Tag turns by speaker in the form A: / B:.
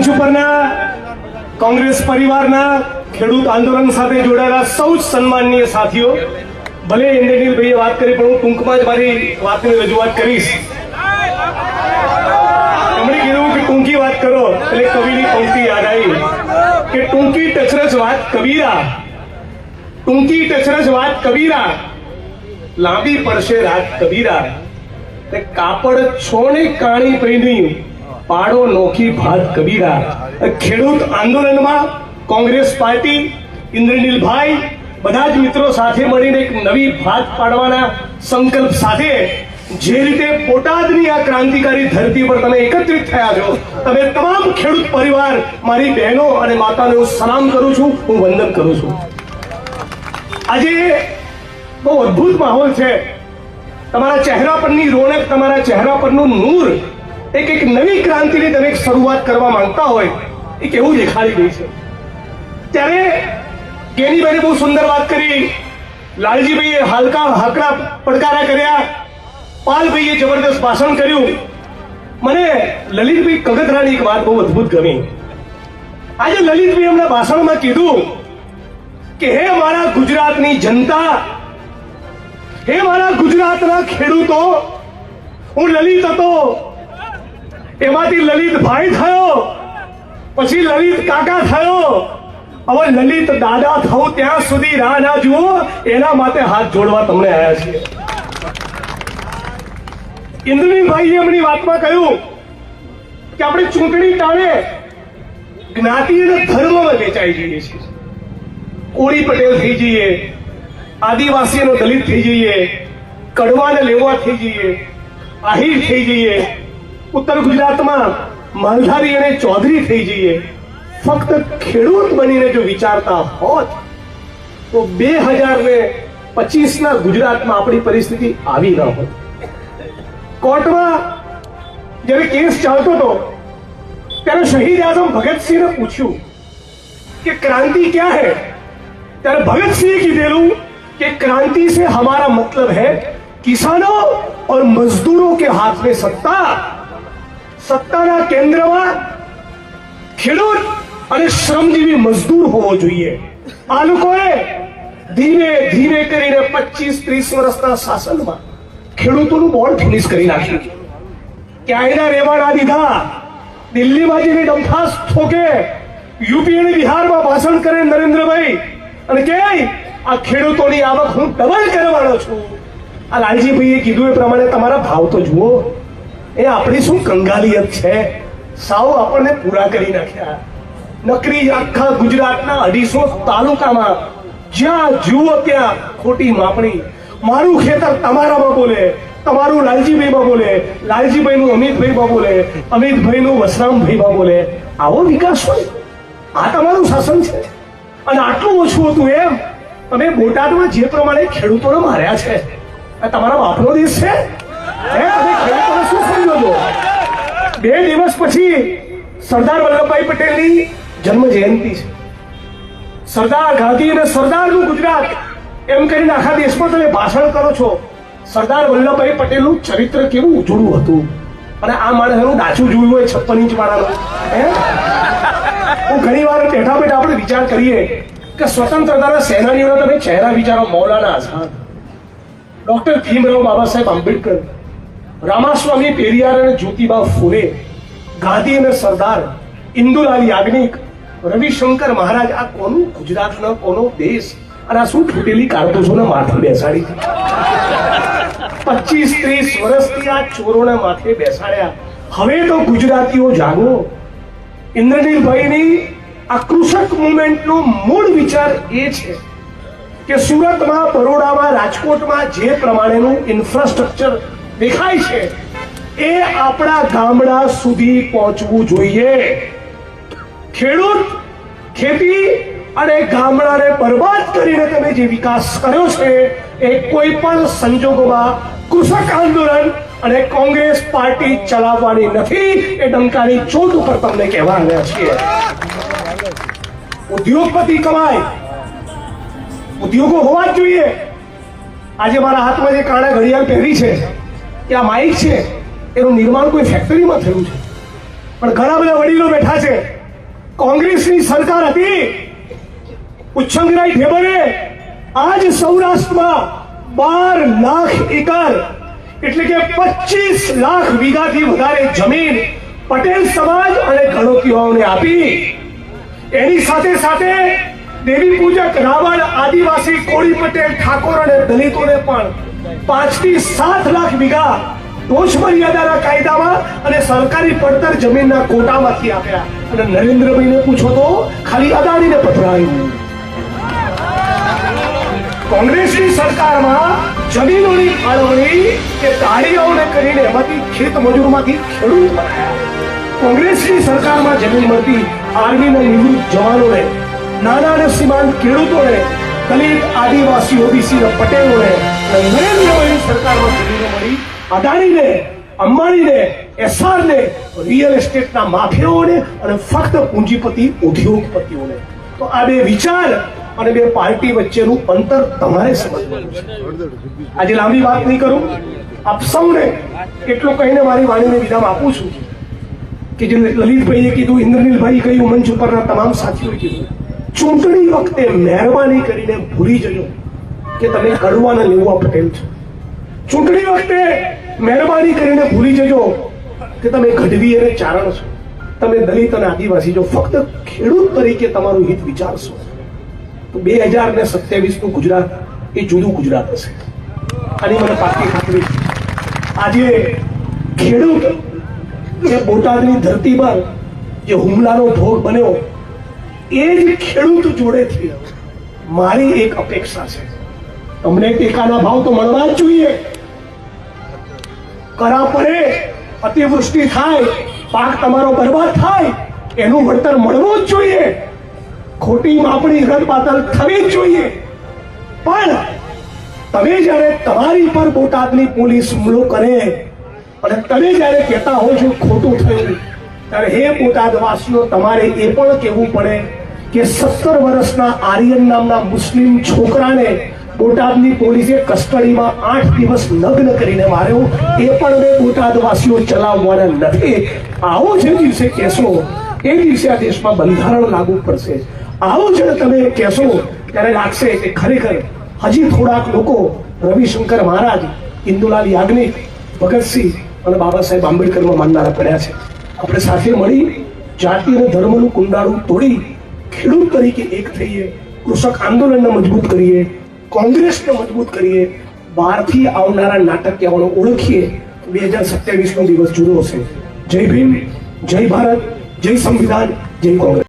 A: મંચ ઉપરના કોંગ્રેસ પરિવારના ખેડૂત આંદોલન સાથે જોડાયેલા સૌ જ સાથીઓ, ભલે ઇન્દ્રનીલભાઈએ વાત કરી, પણ હું ટૂંકમાં જ મારી વાતની રજૂઆત કરીશ. એમણે કીધું કે ટૂંકી વાત કરો, એટલે કવિની પંક્તિ યાદ આવી. કે ટૂંકી ટચરજ વાત કબીરા. ટૂંકી ટચરજ વાત કબીરા. લાંબી પડશે રાત કબીરા. કાપડ છોણે કાણી પહેરી પાડો નોખી ભાત કબીરા. ખેડૂત આંદોલનમાં કોંગ્રેસ પાર્ટી, ઇન્દ્રનીલભાઈ, બધા જ મિત્રો સાથે મળીને એક નવી ભાત પાડવાના સંકલ્પ સાથે જે રીતે બોટાદની આ ક્રાંતિકારી ધરતી પર તમે એકત્રિત થયા છો, તમે તમામ ખેડૂત પરિવાર, મારી બહેનો અને માતાને હું સલામ કરું છું, હું વંદન કરું છું. આજે બહુ અદ્ભુત માહોલ છે. તમારા ચહેરા પરની રોનક, તમારા ચહેરા પરનું નૂર એક એક નવી ક્રાંતિની તમે શરૂઆત કરવા માંગતા હોય, એ કેવું દેખાડી ગઈ છે? ત્યારે કેનીભાઈને બહુ સુંદર વાત કરી. લાલજીભાઈએ હાલકા હાકડા પડકારા કર્યા. પાલભાઈએ જબરદસ્ત ભાષણ કર્યું. મને લલિતભાઈ કગતરાની એક વાત બહુ અદ્ભુત ગમી. આજે લલિતભાઈ એમના ભાષણમાં કીધું કે, હે મારા ગુજરાતની જનતા, હે મારા ગુજરાતના ખેડૂતો, હું લલિત હતો. એમાંથી લલિતભાઈ થયો, પછી લલિત કાકા થયો. હવે લલિત દાદા થવું ત્યાં સુધી રાહ ના જુઓ, એના માટે હાથ જોડવા તમને આવ્યા છીએ. ઇન્દ્રનીભાઈએ એમની વાતમાં કહ્યું કે આપણે ચૂંટણી ટાળે જ્ઞાતિ અને ધર્મમાં વેચાઈ જઈએ છીએ. કોળી પટેલ થઈ જઈએ આદિવાસીનો દલિત થઈ જઈએ, કડવાને લેવા થઈ જઈએ, આહિર થઈ જઈએ ઉત્તર ગુજરાતમાં માલધારી અને ચૌધરી થઈ જઈએ ફક્ત ખેડૂત બનીને જો વિચારતા હોત તો બે હજાર ને પચીસના ગુજરાતમાં આપણી પરિસ્થિતિ આવી ન હોત કોર્ટમાં જ્યારે કેસ ચાલતો હતો ત્યારે શહીદ આઝમ ભગતસિંહને પૂછ્યું कि क्रांति क्या है ત્યારે ભગતસિંહે કીધેલું कि क्रांति से हमारा मतलब है किसानों और मजदूरों के हाथ में सत्ता સત્તાના કેન્દ્રમાં ખેડૂત અને શ્રમજીવી મજદૂર હોવો જોઈએ. આ લોકોએ ધીમે ધીમે કરીને પચીસ, ત્રીસ વર્ષના શાસનમાં ખેડૂતોનું બોર્ડ ફિનિશ કરી નાખ્યું. ક્યાંયના રેવાડા દીધા? દિલ્હીમાં જઈને ડમફાસ ઠોકે યુપી અને બિહારમાં ભાષણ કરે નરેન્દ્રભાઈ. અને કે આ ખેડૂતોની આવક હું ડબલ કરવાનો છું. આ લાલજીભાઈએ કીધું એ પ્રમાણે તમારા ભાવ તો જુઓ. એ આપણી શું કંગાલિયત છે? સાવ આપણને પૂરા કરી નાખ્યા. નકરી આખા ગુજરાતના અઢીસો તાલુકામાં જ્યાં જુઓ ત્યાં ખોટી માપણી. મારું ખેતર તમારામાં બોલે, તમારું લાલજીભાઈમાં બોલે, લાલજીભાઈનું અમિતભાઈમાં બોલે, અમિતભાઈનું વસરામભાઈમાં બોલે. આવો વિકાસ હોય. આ તમારું શાસન છે. અને આટલું ઓછું હતું એમ, તમે બોટાદમાં જે પ્રમાણે ખેડૂતોને માર્યા છે. તમારા બાપનો દેશ છે? હે? શું સમજો બે દિવસ પછી સરદાર વલ્લભભાઈ પટેલની જન્મ જયંતિ છે. સરદાર ગાંધી અને સરદારનું ગુજરાત. એમ કરીને આખા દેશમાં તમે ભાષણ કરો છો. સરદાર વલ્લભભાઈ પટેલનું ચરિત્ર કેવું ઉજળું હતું? અને આ માણસનું ડાચું જોયું હોય છપ્પન ઇંચ વાળાનું. હે? હું ઘણી વાર બેઠા બેઠા આપણે વિચાર કરીએ કે સ્વતંત્રતાના સેનાનીઓના તમે ચહેરા વિચારો, મૌલાના આઝાદ. ડોક્ટર ભીમરાવ બાબા સાહેબ આંબેડકર. રામાસ્વામી પેરિયાર અને જ્યોતિબા ફુલે ગાંધી અને સરદાર ઇન્દુલાલ યાજ્ઞિક, રવિશંકર મહારાજ, આ કોનું ગુજરાતનો, કોનો દેશ? અને આ શું તૂટેલી કારતૂસોને માથે બેસાડી પચીસ ત્રીસ વર્ષથી આ ચોરોને માથે બેસાડ્યા. હવે તો ગુજરાતીઓ જાગો. ઇન્દ્રનીલભાઈની આ કૃષક મુવમેન્ટનો મૂળ વિચાર એ છે કે સુરતમાં, બરોડામાં, રાજકોટમાં જે પ્રમાણેનું ઇન્ફ્રાસ્ટ્રક્ચર દેખાય છે. એ આપણા ગામડા સુધી પહોંચવું જોઈએ. ખેડૂત, ખેતી અને ગામડાને બરબાદ કરીને તમે જે વિકાસ કર્યો છે, એ કોઈ પણ સંજોગોમાં કૃષક આંદોલન અને કોંગ્રેસ પાર્ટી ચલાવવાની નથી એ ડંકાની ચોટ ઉપર તમને કહેવા આવ્યા છીએ. ઉદ્યોગપતિ કમાય. ઉદ્યોગો હોવા જ જોઈએ. આજે મારા હાથમાં જે કાળા ઘડિયાળ પહેરી છે કે આ માઇક છે, એનું નિર્માણ કોઈ ફેક્ટરીમાં થયું છે. પણ ઘણા બધા વડીલો બેઠા છે. કોંગ્રેસની સરકાર હતી. ઉચ્છંગરાય ઠેબરે આજ સૌરાષ્ટ્રમાં બાર લાખ એકર, એટલે કે પચીસ લાખ વીઘાથી વધારે જમીન પટેલ સમાજ અને ગણોતીઓને આપી. એની સાથે સાથે દેવી પૂજક રાવણ આદિવાસી કોળી પટેલ ઠાકોર અને દલિતોને પણ પાંચ સાત લાખ વીઘા ટોચ મર્યાદાના કાયદામાં અને સરકારી પડતર જમીનના કોટામાંથી આપ્યા. અને નરેન્દ્રભાઈને પૂછો તો ખાલી અદાણીને પધરાયું. કોંગ્રેસની સરકારમાં જમીનોની ફાળવણી કે તાળીઓને કરીને એમાંથી ખેત મજૂરમાંથી ખેડૂત બનાવ્યા કોંગ્રેસની સરકારમાં જમીન મળતી આર્મીના નિવૃત્ત જવાનોને, નાના અને સીમાંત ખેડૂતોને દલિત આદિવાસી ઓબીસી પટેલોને નરેન્દ્રભાઈની સરકારમાં જમીનો મળી અદાણીને, અંબાણીને, એસઆરને, રિયલ એસ્ટેટના માફિયાઓને અને ફક્ત પૂંજીપતિ, ઉદ્યોગપતિઓને. તો આ બે વિચાર અને બે પાર્ટી વચ્ચેનું અંતર તમારે સમજવાનું છે. આજે લાંબી વાત નહીં કરું. આપ સૌને એટલું કહીને મારી વાણીને વિરામ આપું છું કે જે લલિતભાઈએ કીધું ઇન્દ્રનીલભાઈ કહ્યું, મંચ ઉપરના તમામ સાથીઓએ કીધું. ચૂંટણી વખતે મહેરબાની કરીને ભૂલી જજો કે તમે કડવાના લેવા પટેલ છો. ચૂંટણી વખતે મહેરબાની કરીને ભૂલી જજો કે તમે ગઢવી અને ચારણ છો. તમે દલિત અને આદિવાસી છો. ફક્ત ખેડૂત તરીકે તમારું હિત વિચારશો. તો બે હજાર ને સત્યાવીસનું ગુજરાત એ જુદું ગુજરાત હશે. આની મને પાકી ખાતરી આજે ખેડૂત જે બોટાદની ધરતી પર જે હુમલાનો ભોગ બન્યો એ જ ખેડૂત જોડેથી મારી એક અપેક્ષા છે. તમને ટેકાના ભાવ તો મળવા જ જોઈએ. કરા પડે અતિવૃષ્ટિ થાય, પાક તમારો બરબાદ થાય, એનું વળતર મળવું જ જોઈએ. ખોટી માપણી રદબાતલ થવી જ જોઈએ. પણ તમે જ્યારે તમારી પર બોટાદની પોલીસ હુમલો કરે અને તમે જ્યારે કહેતા હો છો ખોટું થયું, ત્યારે હે બોટાદવાસીઓ, તમારે એ પણ કહેવું પડે કે સત્તર વર્ષના આર્યન નામના મુસ્લિમ છોકરાને બોટાદની પોલીસે કસ્ટડીમાં આઠ દિવસ લગ્ન કરીને માર્યો. એ પણ મેં બોટાદવાસીઓ ચલાવવાના નથી. આવો જે દિવસે કહેશો એ દિવસે આ દેશમાં બંધારણ લાગુ પડશે. આવો જ્યારે તમે કહેશો ત્યારે લાગશે કે ખરેખર હજી થોડાક લોકો રવિશંકર મહારાજ, ઇન્દુલાલ યાજ્ઞિક, ભગતસિંહ અને બાબા સાહેબ આંબેડકરમાં માનનારા પડ્યા છે. આપણે સાથે મળી જાતિ અને ધર્મનું કુંડાળું તોડી ખેડૂત તરીકે એક થઈએ કૃષક આંદોલનને મજબૂત કરીએ, કોંગ્રેસને મજબૂત કરીએ, બહારથી આવનારા નાટકીયાઓને ઓળખીએ, બે હજાર સત્યાવીસ નો દિવસ જુદો હશે. જય ભીમ, જય ભારત, જય સંવિધાન, જય કોંગ્રેસ.